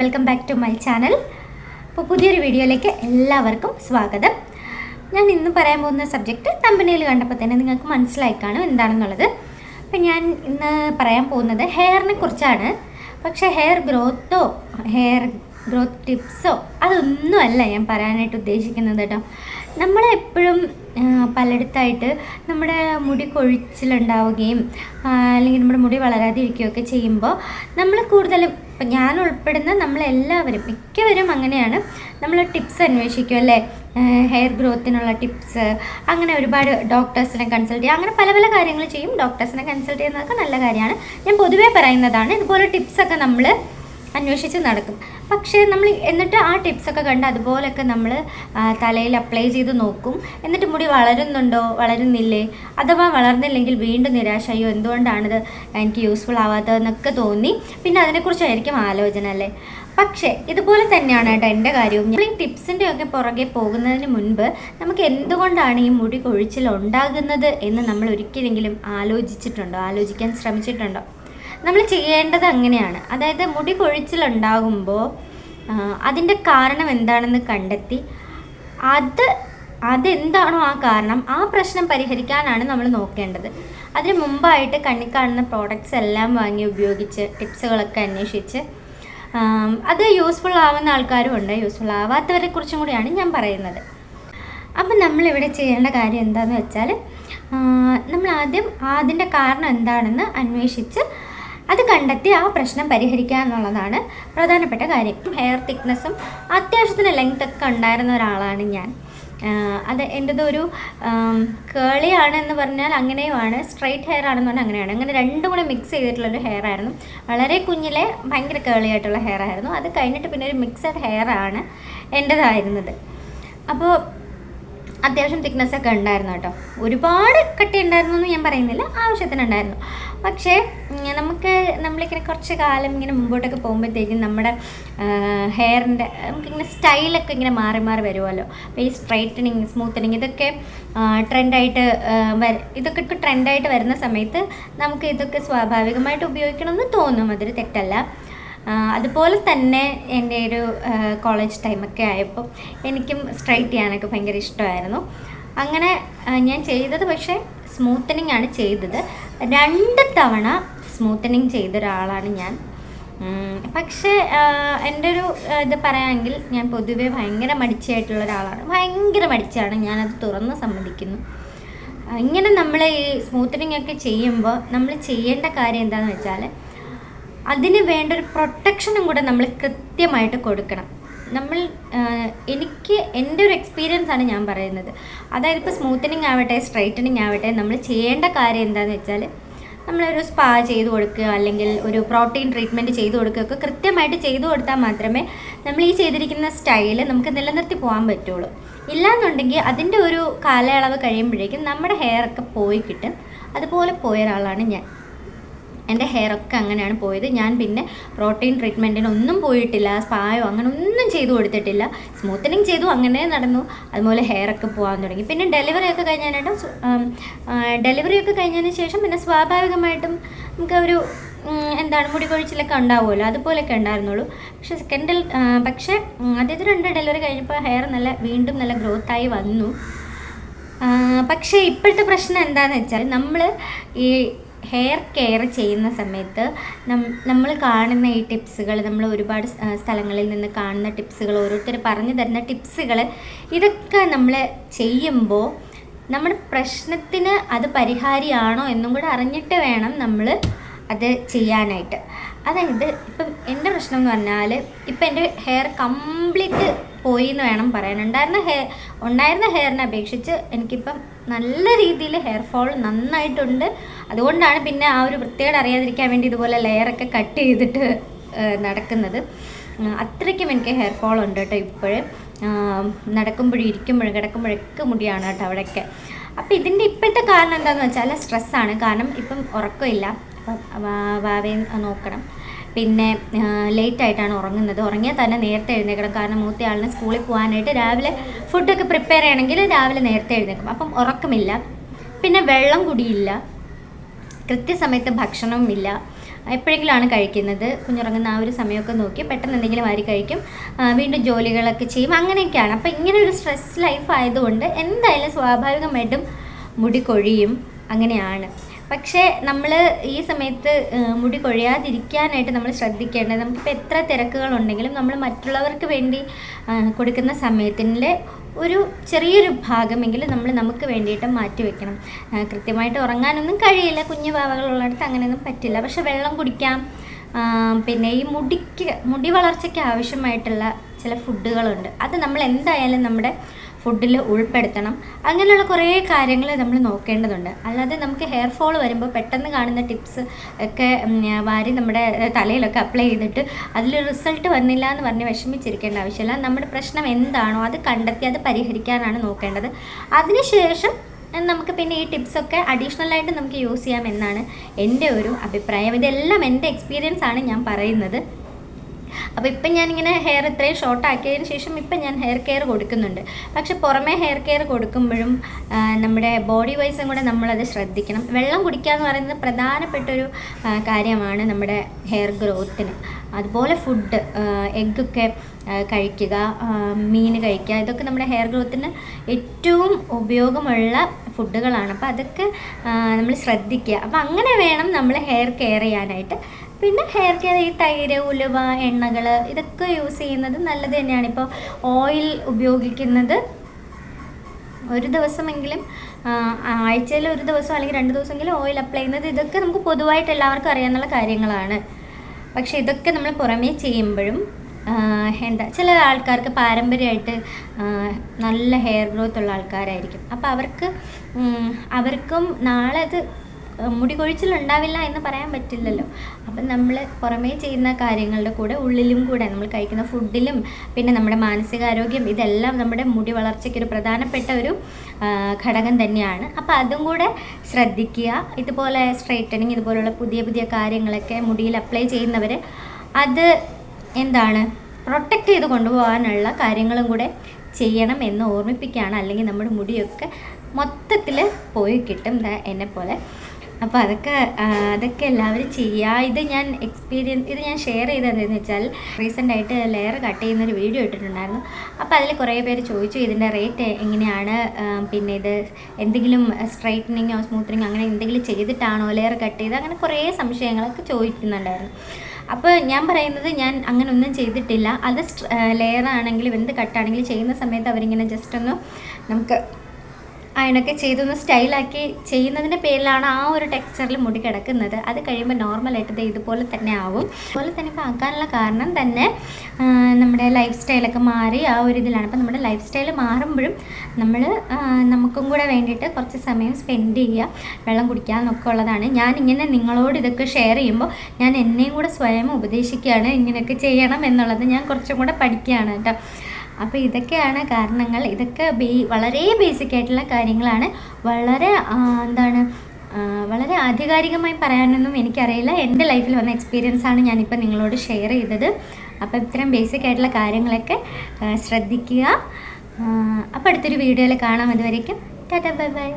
Welcome back to my channel അപ്പോൾ പുതിയൊരു വീഡിയോയിലേക്ക് എല്ലാവർക്കും സ്വാഗതം. ഞാൻ ഇന്ന് പറയാൻ പോകുന്ന സബ്ജക്റ്റ് തമ്പനിയിൽ കണ്ടപ്പോൾ തന്നെ നിങ്ങൾക്ക് മനസ്സിലായി കാണും എന്താണെന്നുള്ളത്. അപ്പം ഞാൻ ഇന്ന് പറയാൻ പോകുന്നത് ഹെയറിനെ കുറിച്ചാണ്. പക്ഷേ ഹെയർ ഗ്രോത്തോ ഹെയർ ഗ്രോത്ത് ടിപ്സോ അതൊന്നുമല്ല ഞാൻ പറയാനായിട്ട് ഉദ്ദേശിക്കുന്നത് കേട്ടോ. നമ്മളെപ്പോഴും പലയിടത്തായിട്ട് നമ്മുടെ മുടി കൊഴിച്ചിലുണ്ടാവുകയും അല്ലെങ്കിൽ നമ്മുടെ മുടി വളരാതിരിക്കുകയൊക്കെ ചെയ്യുമ്പോൾ നമ്മൾ കൂടുതലും ഇപ്പം ഞാൻ ഉൾപ്പെടുന്ന നമ്മളെല്ലാവരും മിക്കവരും അങ്ങനെയാണ്. നമ്മൾ ടിപ്സ് അന്വേഷിക്കും അല്ലേ? ഹെയർ ഗ്രോത്തിനുള്ള ടിപ്സ് അങ്ങനെ ഒരുപാട് ഡോക്ടേഴ്സിനെ കൺസൾട്ട് ചെയ്യുക അങ്ങനെ പല പല കാര്യങ്ങൾ ചെയ്യും. ഡോക്ടേഴ്സിനെ കൺസൾട്ട് ചെയ്യുന്നതൊക്കെ നല്ല കാര്യമാണ്. ഞാൻ പൊതുവേ പറയുന്നതാണ് ഇതുപോലെ ടിപ്സൊക്കെ നമ്മൾ അന്വേഷിച്ച് നടക്കും. പക്ഷേ നമ്മൾ എന്നിട്ട് ആ ടിപ്സൊക്കെ കണ്ട് അതുപോലെയൊക്കെ നമ്മൾ തലയിൽ അപ്ലൈ ചെയ്ത് നോക്കും. എന്നിട്ട് മുടി വളരുന്നുണ്ടോ വളരുന്നില്ലേ? അഥവാ വളർന്നില്ലെങ്കിൽ വീണ്ടും നിരാശ അയ്യോ എന്തുകൊണ്ടാണിത് എനിക്ക് യൂസ്ഫുൾ ആവാത്തതെന്നൊക്കെ തോന്നി. പിന്നെ അതിനെക്കുറിച്ചായിരിക്കും ആലോചന അല്ലേ? പക്ഷേ ഇതുപോലെ തന്നെയാണ് കേട്ടോ എന്റെ കാര്യവും. നമ്മൾ ഈ ടിപ്സിന്റെ ഒക്കെ പുറകെ പോകുന്നതിന് മുൻപ് നമുക്ക് എന്തുകൊണ്ടാണ് ഈ മുടി കൊഴിച്ചിൽ ഉണ്ടാകുന്നത് എന്ന് നമ്മൾ ഒരിക്കലെങ്കിലും ആലോചിച്ചിട്ടുണ്ടോ? ആലോചിക്കാൻ ശ്രമിച്ചിട്ടുണ്ടോ? നമ്മൾ ചെയ്യേണ്ടത് അങ്ങനെയാണ്. അതായത് മുടി കൊഴിച്ചിലുണ്ടാകുമ്പോൾ അതിന്റെ കാരണം എന്താണെന്ന് കണ്ടെത്തി. അത് അതെന്താണോ ആ കാരണം ആ പ്രശ്നം പരിഹരിക്കാനാണ് നമ്മൾ നോക്കേണ്ടത്. അതിന് മുമ്പായിട്ട് കണ്ണി കാണുന്ന പ്രോഡക്റ്റ്സ് എല്ലാം വാങ്ങി ഉപയോഗിച്ച് ടിപ്സുകളൊക്കെ അന്വേഷിച്ച് അത് യൂസ്ഫുൾ ആവുന്ന ആൾക്കാരും ഉണ്ട്. യൂസ്ഫുൾ ആവാത്തവരെ കുറിച്ചും കൂടിയാണ് ഞാൻ പറയുന്നത്. അപ്പം നമ്മളിവിടെ ചെയ്യേണ്ട കാര്യം എന്താണെന്ന് വെച്ചാൽ നമ്മൾ ആദ്യം അതിന്റെ കാരണം എന്താണെന്ന് അന്വേഷിച്ച് അത് കണ്ടെത്തി ആ പ്രശ്നം പരിഹരിക്കുക എന്നുള്ളതാണ് പ്രധാനപ്പെട്ട കാര്യം. ഹെയർ തിക്നെസ്സും അത്യാവശ്യത്തിന് ലെങ്ത് ഒക്കെ ഉണ്ടായിരുന്ന ഒരാളാണ് ഞാൻ. അത് എന്റെതൊരു കേളി ആണ് എന്ന് പറഞ്ഞാൽ അങ്ങനെയുമാണ് സ്ട്രൈറ്റ് ഹെയർ ആണെന്ന് പറഞ്ഞാൽ അങ്ങനെയാണ്. അങ്ങനെ രണ്ടും കൂടെ മിക്സ് ചെയ്തിട്ടുള്ളൊരു ഹെയർ ആയിരുന്നു. വളരെ കുഞ്ഞിലെ ഭയങ്കര കേളി ആയിട്ടുള്ള ഹെയർ ആയിരുന്നു. അത് കഴിഞ്ഞിട്ട് പിന്നെ ഒരു മിക്സഡ് ഹെയർ ആണ് എന്റെതായിരുന്നത് അപ്പോൾ അത്യാവശ്യം തിക്നെസ് ഒക്കെ ഉണ്ടായിരുന്നു കേട്ടോ. ഒരുപാട് കട്ടി ഉണ്ടായിരുന്നു എന്ന് ഞാൻ പറയുന്നില്ല. ആവശ്യത്തിനുണ്ടായിരുന്നു. പക്ഷേ നമുക്ക് നമ്മളിങ്ങനെ കുറച്ച് കാലം ഇങ്ങനെ മുമ്പോട്ടൊക്കെ പോകുമ്പോഴത്തേക്കും നമ്മുടെ ഹെയറിന്റെ നമുക്കിങ്ങനെ സ്റ്റൈലൊക്കെ ഇങ്ങനെ മാറി മാറി വരുമല്ലോ അപ്പോൾ ഈ സ്ട്രൈറ്റനിങ് സ്മൂത്തനിങ് ഇതൊക്കെ ട്രെൻഡായിട്ട് വര ഇതൊക്കെ ട്രെൻഡായിട്ട് വരുന്ന സമയത്ത് നമുക്ക് ഇതൊക്കെ സ്വാഭാവികമായിട്ട് ഉപയോഗിക്കണമെന്ന് തോന്നും. അതൊരു തെറ്റല്ല. അതുപോലെ തന്നെ എന്റെ ഒരു കോളേജ് ടൈമൊക്കെ ആയപ്പോൾ എനിക്കും സ്ട്രൈറ്റ് ചെയ്യാനൊക്കെ ഭയങ്കര ഇഷ്ടമായിരുന്നു. അങ്ങനെ ഞാൻ ചെയ്തത് പക്ഷേ സ്മൂത്തനിങ് ആണ് ചെയ്തത്. രണ്ട് തവണ സ്മൂത്തനിങ് ചെയ്ത ഒരാളാണ് ഞാൻ. പക്ഷേ എന്റെ ഒരു ഇത് പറയാമെങ്കിൽ ഞാൻ പൊതുവേ ഭയങ്കര മടിച്ചായിട്ടുള്ള ഒരാളാണ്. ഭയങ്കര മടിച്ചാണ് ഞാനത് തുറന്ന് സമ്മതിക്കുന്നു. ഇങ്ങനെ നമ്മൾ ഈ സ്മൂത്തനിങ് ഒക്കെ ചെയ്യുമ്പോൾ നമ്മൾ ചെയ്യേണ്ട കാര്യം എന്താണെന്ന് വെച്ചാൽ അതിന് വേണ്ട ഒരു പ്രൊട്ടക്ഷനും കൂടെ നമ്മൾ കൃത്യമായിട്ട് കൊടുക്കണം. നമ്മൾ എനിക്ക് എന്റെ ഒരു എക്സ്പീരിയൻസ് ആണ് ഞാൻ പറയുന്നത്. അതായത് ഇപ്പോൾ സ്മൂത്തനിങ് ആവട്ടെ സ്ട്രൈറ്റനിങ് ആവട്ടെ നമ്മൾ ചെയ്യേണ്ട കാര്യം എന്താണെന്ന് വെച്ചാൽ നമ്മളൊരു സ്പാ ചെയ്ത് കൊടുക്കുക അല്ലെങ്കിൽ ഒരു പ്രോട്ടീൻ ട്രീറ്റ്മെന്റ് ചെയ്ത് കൊടുക്കുകയൊക്കെ കൃത്യമായിട്ട് ചെയ്തു കൊടുത്താൽ മാത്രമേ നമ്മൾ ഈ ചെയ്തിരിക്കുന്ന സ്റ്റൈൽ നമുക്ക് നിലനിർത്തി പോകാൻ പറ്റുള്ളൂ. ഇല്ലാന്നുണ്ടെങ്കിൽ അതിന്റെ ഒരു കാലയളവ് കഴിയുമ്പോഴേക്കും നമ്മുടെ ഹെയർ ഒക്കെ പോയി കിട്ടും. അതുപോലെ പോയ ഒരാളാണ് ഞാൻ. എന്റെ ഹെയറൊക്കെ അങ്ങനെയാണ് പോയത്. ഞാൻ പിന്നെ പ്രോട്ടീൻ ട്രീറ്റ്മെന്റിനൊന്നും പോയിട്ടില്ല. സ്പായോ അങ്ങനെ ഒന്നും ചെയ്തു കൊടുത്തിട്ടില്ല. സ്മൂത്തനിങ് ചെയ്തു. അങ്ങനെ നടന്നു. അതുപോലെ ഹെയറൊക്കെ പോകാൻ തുടങ്ങി. പിന്നെ ഡെലിവറി ഒക്കെ കഴിഞ്ഞതിനായിട്ടും ഡെലിവറി ഒക്കെ കഴിഞ്ഞതിന് ശേഷം പിന്നെ സ്വാഭാവികമായിട്ടും നമുക്ക് ഒരു എന്താണ് മുടി കൊഴിച്ചിലൊക്കെ ഉണ്ടാവുമല്ലോ. അതുപോലെയൊക്കെ ഉണ്ടായിരുന്നുള്ളൂ. പക്ഷേ സെക്കൻഡ് പക്ഷേ ആദ്യത്തെ രണ്ട് ഡെലിവറി കഴിഞ്ഞപ്പോൾ ഹെയർ നല്ല വീണ്ടും നല്ല ഗ്രോത്തായി വന്നു. പക്ഷേ ഇപ്പോഴത്തെ പ്രശ്നം എന്താണെന്ന് വെച്ചാൽ നമ്മൾ ഈ ഹെയർ കെയർ ചെയ്യുന്ന സമയത്ത് നമ്മൾ കാണുന്ന ഈ ടിപ്സുകൾ നമ്മൾ ഒരുപാട് സ്ഥലങ്ങളിൽ നിന്ന് കാണുന്ന ടിപ്സുകൾ ഓരോരുത്തർ പറഞ്ഞു തരുന്ന ടിപ്സുകൾ ഇതൊക്കെ നമ്മൾ ചെയ്യുമ്പോൾ നമ്മുടെ പ്രശ്നത്തിന് അത് പരിഹാരിയാണോ എന്നും കൂടെ അറിഞ്ഞിട്ട് വേണം നമ്മൾ അത് ചെയ്യാനായിട്ട്. അതായത് ഇപ്പം എന്റെ പ്രശ്നം എന്ന് പറഞ്ഞാൽ ഇപ്പം എന്റെ ഹെയർ കംപ്ലീറ്റ് പോയി എന്ന് വേണം പറയാൻ ഉണ്ടായിരുന്ന ഹെയർ ഉണ്ടായിരുന്ന ഹെയറിനെ അപേക്ഷിച്ച് എനിക്കിപ്പം നല്ല രീതിയിൽ ഹെയർ ഫോൾ നന്നായിട്ടുണ്ട്. അതുകൊണ്ടാണ് പിന്നെ ആ ഒരു വൃത്തികേട് അറിയാതിരിക്കാൻ വേണ്ടി ഇതുപോലെ ലെയറൊക്കെ കട്ട് ചെയ്തിട്ട് നടക്കുന്നത്. അത്രയ്ക്കും എനിക്ക് ഹെയർ ഫോൾ ഉണ്ട് കേട്ടോ ഇപ്പോഴും. നടക്കുമ്പോഴും ഇരിക്കുമ്പോഴും കിടക്കുമ്പോഴൊക്കെ മുടിയാണ് കേട്ടോ അവിടെയൊക്കെ. അപ്പോൾ ഇതിന്റെ ഇപ്പോഴത്തെ കാരണം എന്താണെന്ന് വെച്ചാൽ സ്ട്രെസ്സാണ് കാരണം ഇപ്പം ഉറക്കമില്ല. അപ്പം വാവേ നോക്കണം. പിന്നെ ലേറ്റ് ആയിട്ടാണ് ഉറങ്ങുന്നത്. ഉറങ്ങിയാൽ തന്നെ നേരത്തെ എഴുന്നേക്കണം കാരണം മൂത്തയാളിന് സ്കൂളിൽ പോകാനായിട്ട് രാവിലെ ഫുഡൊക്കെ പ്രിപ്പയർ ചെയ്യണമെങ്കിൽ രാവിലെ നേരത്തെ എഴുന്നേക്കും അപ്പം ഉറക്കമില്ല. പിന്നെ വെള്ളം കുടിയില്ല. കൃത്യസമയത്ത് ഭക്ഷണവും ഇല്ല എപ്പോഴെങ്കിലാണ് കഴിക്കുന്നത്. കുഞ്ഞുറങ്ങുന്ന ആ ഒരു സമയമൊക്കെ നോക്കി പെട്ടെന്ന് എന്തെങ്കിലും വാരി കഴിക്കും. വീണ്ടും ജോലികളൊക്കെ ചെയ്യും. അങ്ങനെയൊക്കെയാണ്. അപ്പോൾ ഇങ്ങനെ ഒരു സ്ട്രെസ് ലൈഫ് ആയതുകൊണ്ട് എന്തായാലും സ്വാഭാവികമായിട്ടും മുടി കൊഴിയും. അങ്ങനെയാണ്. പക്ഷേ നമ്മൾ ഈ സമയത്ത് മുടി കൊഴിയാതിരിക്കാനായിട്ട് നമ്മൾ ശ്രദ്ധിക്കേണ്ടത് നമുക്കിപ്പോൾ എത്ര തിരക്കുകളുണ്ടെങ്കിലും നമ്മൾ മറ്റുള്ളവർക്ക് വേണ്ടി കൊടുക്കുന്ന സമയത്തിന്റെ ഒരു ചെറിയൊരു ഭാഗമെങ്കിലും നമ്മൾ നമുക്ക് വേണ്ടിയിട്ട് മാറ്റി വെക്കണം. കൃത്യമായിട്ട് ഉറങ്ങാനൊന്നും കഴിയില്ല. കുഞ്ഞു പാവകളുള്ളിടത്ത് അങ്ങനെയൊന്നും പറ്റില്ല. പക്ഷെ വെള്ളം കുടിക്കാം. പിന്നെ ഈ മുടിക്ക് മുടി വളർച്ചയ്ക്ക് ആവശ്യമായിട്ടുള്ള ചില ഫുഡുകളുണ്ട്. അത് നമ്മൾ എന്തായാലും നമ്മുടെ ഫുഡിൽ ഉൾപ്പെടുത്തണം. അങ്ങനെയുള്ള കുറേ കാര്യങ്ങൾ നമ്മൾ നോക്കേണ്ടതുണ്ട്. അല്ലാതെ നമുക്ക് ഹെയർ ഫോൾ വരുമ്പോൾ പെട്ടെന്ന് കാണുന്ന ടിപ്സ് ഒക്കെ വാരി നമ്മുടെ തലയിലൊക്കെ അപ്ലൈ ചെയ്തിട്ട് അതിൽ റിസൾട്ട് വന്നില്ല എന്ന് പറഞ്ഞ് വിഷമിച്ചിരിക്കേണ്ട ആവശ്യമില്ല. നമ്മുടെ പ്രശ്നം എന്താണോ അത് കണ്ടെത്തി അത് പരിഹരിക്കാനാണ് നോക്കേണ്ടത്. അതിനുശേഷം നമുക്ക് പിന്നെ ഈ ടിപ്സൊക്കെ അഡീഷണലായിട്ട് നമുക്ക് യൂസ് ചെയ്യാം എന്നാണ് എന്റെ ഒരു അഭിപ്രായം. ഇതെല്ലാം എന്റെ എക്സ്പീരിയൻസ് ആണ് ഞാൻ പറയുന്നത്. അപ്പോൾ ഇപ്പം ഞാനിങ്ങനെ ഹെയർ ഇത്രയും ഷോർട്ടാക്കിയതിന് ശേഷം ഇപ്പം ഞാൻ ഹെയർ കെയർ കൊടുക്കുന്നുണ്ട്. പക്ഷെ പുറമേ ഹെയർ കെയർ കൊടുക്കുമ്പോഴും നമ്മുടെ ബോഡി വൈസും കൂടെ നമ്മളത് ശ്രദ്ധിക്കണം. വെള്ളം കുടിക്കുക എന്ന് പറയുന്നത് പ്രധാനപ്പെട്ടൊരു കാര്യമാണ് നമ്മുടെ ഹെയർ ഗ്രോത്തിന് അതുപോലെ ഫുഡ് എഗ്ഗൊക്കെ കഴിക്കുക മീൻ കഴിക്കുക ഇതൊക്കെ നമ്മുടെ ഹെയർ ഗ്രോത്തിന് ഏറ്റവും ഉപയോഗമുള്ള ഫുഡുകളാണ് അപ്പോൾ അതൊക്കെ നമ്മൾ ശ്രദ്ധിക്കുക. അപ്പോൾ അങ്ങനെ വേണം നമ്മൾ ഹെയർ കെയർ ചെയ്യാനായിട്ട്. പിന്നെ ഹെയർ കെയർ ഈ തൈര് ഉലുവ എണ്ണകൾ ഇതൊക്കെ യൂസ് ചെയ്യുന്നത് നല്ലത് തന്നെയാണ്. ഇപ്പോൾ ഓയിൽ ഉപയോഗിക്കുന്നത് ഒരു ദിവസമെങ്കിലും ആഴ്ചയിൽ ഒരു ദിവസം അല്ലെങ്കിൽ രണ്ട് ദിവസമെങ്കിലും ഓയിൽ അപ്ലൈ ചെയ്യുന്നത് ഇതൊക്കെ നമുക്ക് പൊതുവായിട്ട് എല്ലാവർക്കും അറിയാവുന്ന കാര്യങ്ങളാണ്. പക്ഷേ ഇതൊക്കെ നമ്മൾ പുറമേ ചെയ്യുമ്പോഴും എന്താ ചില ആൾക്കാർക്ക് പാരമ്പര്യമായിട്ട് നല്ല ഹെയർ ഗ്രോത്ത് ഉള്ള ആൾക്കാരായിരിക്കും. അപ്പോൾ അവർക്ക് അവർക്കും നാളെ അത് മുടി കൊഴിച്ചിലുണ്ടാവില്ല എന്ന് പറയാൻ പറ്റില്ലല്ലോ. അപ്പം നമ്മൾ പുറമേ ചെയ്യുന്ന കാര്യങ്ങളുടെ കൂടെ ഉള്ളിലും കൂടെ നമ്മൾ കഴിക്കുന്ന ഫുഡിലും പിന്നെ നമ്മുടെ മാനസികാരോഗ്യം ഇതെല്ലാം നമ്മുടെ മുടി വളർച്ചയ്ക്ക് ഒരു പ്രധാനപ്പെട്ട ഒരു ഘടകം തന്നെയാണ്. അപ്പോൾ അതും കൂടെ ശ്രദ്ധിക്കുക. ഇതുപോലെ സ്ട്രൈറ്റനിങ് ഇതുപോലുള്ള പുതിയ പുതിയ കാര്യങ്ങളൊക്കെ മുടിയിൽ അപ്ലൈ ചെയ്യുന്നവർ അത് എന്താണ്? പ്രൊട്ടക്റ്റ് ചെയ്ത് കൊണ്ടുപോകാനുള്ള കാര്യങ്ങളും കൂടെ ചെയ്യണം എന്ന് ഓർമ്മിപ്പിക്കുകയാണ്. അല്ലെങ്കിൽ നമ്മുടെ മുടിയൊക്കെ മൊത്തത്തിൽ പോയി കിട്ടും എന്നെ പോലെ അപ്പോൾ അതൊക്കെ അതൊക്കെ എല്ലാവരും ചെയ്യുക ഇത് ഞാൻ എക്സ്പീരിയൻസ് ഇത് ഞാൻ ഷെയർ ചെയ്തതെന്ന് വെച്ചാൽ റീസെന്റായിട്ട് ലെയർ കട്ട് ചെയ്യുന്ന ഒരു വീഡിയോ ഇട്ടിട്ടുണ്ടായിരുന്നു. അപ്പോൾ അതിൽ കുറേ പേര് ചോദിച്ചു ഇതിന്റെ റേറ്റ് എങ്ങനെയാണ് പിന്നെ ഇത് എന്തെങ്കിലും സ്ട്രൈറ്റനിങ്ങോ സ്മൂത്തനിങ്ങോ അങ്ങനെ എന്തെങ്കിലും ചെയ്തിട്ടാണോ ലെയർ കട്ട് ചെയ്ത് അങ്ങനെ കുറേ സംശയങ്ങളൊക്കെ ചോദിക്കുന്നുണ്ടായിരുന്നു. അപ്പോൾ ഞാൻ പറയുന്നത് ഞാൻ അങ്ങനെ ഒന്നും ചെയ്തിട്ടില്ല. അത് ലെയർ ആണെങ്കിലും എന്ത് കട്ടാണെങ്കിലും ചെയ്യുന്ന സമയത്ത് അവരിങ്ങനെ ജസ്റ്റ് ഒന്ന് നമുക്ക് അയണൊക്കെ ചെയ്തൊന്ന് സ്റ്റൈലാക്കി ചെയ്യുന്നതിന്റെ പേരിലാണ് ആ ഒരു ടെക്സ്ചറിൽ മുടി കിടക്കുന്നത്. അത് കഴിയുമ്പോൾ നോർമലായിട്ട് ഇത് ഇതുപോലെ തന്നെ ആവും. അതുപോലെ തന്നെ ഇപ്പോൾ ആക്കാനുള്ള കാരണം തന്നെ നമ്മുടെ ലൈഫ് സ്റ്റൈലൊക്കെ മാറി ആ ഒരു ഇതിലാണ്. അപ്പോൾ നമ്മുടെ ലൈഫ് സ്റ്റൈൽ മാറുമ്പോഴും നമ്മൾ നമുക്കും കൂടെ വേണ്ടിയിട്ട് കുറച്ച് സമയം സ്പെൻഡ് ചെയ്യുക വെള്ളം കുടിക്കുക എന്നൊക്കെ ഉള്ളതാണ്. ഞാൻ ഇങ്ങനെ നിങ്ങളോട് ഇതൊക്കെ ഷെയർ ചെയ്യുമ്പോൾ ഞാൻ എന്നെയും കൂടെ സ്വയം ഉപദേശിക്കുകയാണ് ഇങ്ങനെയൊക്കെ ചെയ്യണം എന്നുള്ളത് ഞാൻ കുറച്ചും കൂടെ പഠിക്കുകയാണ് കേട്ടോ. അപ്പോൾ ഇതൊക്കെയാണ് കാരണങ്ങൾ. ഇതൊക്കെ ബേ വളരെ ബേസിക് ആയിട്ടുള്ള കാര്യങ്ങളാണ്. വളരെ എന്താണ് വളരെ ആധികാരികമായി പറയാനൊന്നും എനിക്കറിയില്ല. എന്റെ ലൈഫിൽ വന്ന എക്സ്പീരിയൻസ് ആണ് ഞാനിപ്പോൾ നിങ്ങളോട് ഷെയർ ചെയ്തത്. അപ്പോൾ ഇത്തരം ബേസിക് ആയിട്ടുള്ള കാര്യങ്ങളൊക്കെ ശ്രദ്ധിക്കുക. അപ്പോൾ അടുത്തൊരു വീഡിയോയിൽ കാണാം. അതുവരേക്കും ടാറ്റാ ബൈ ബൈ.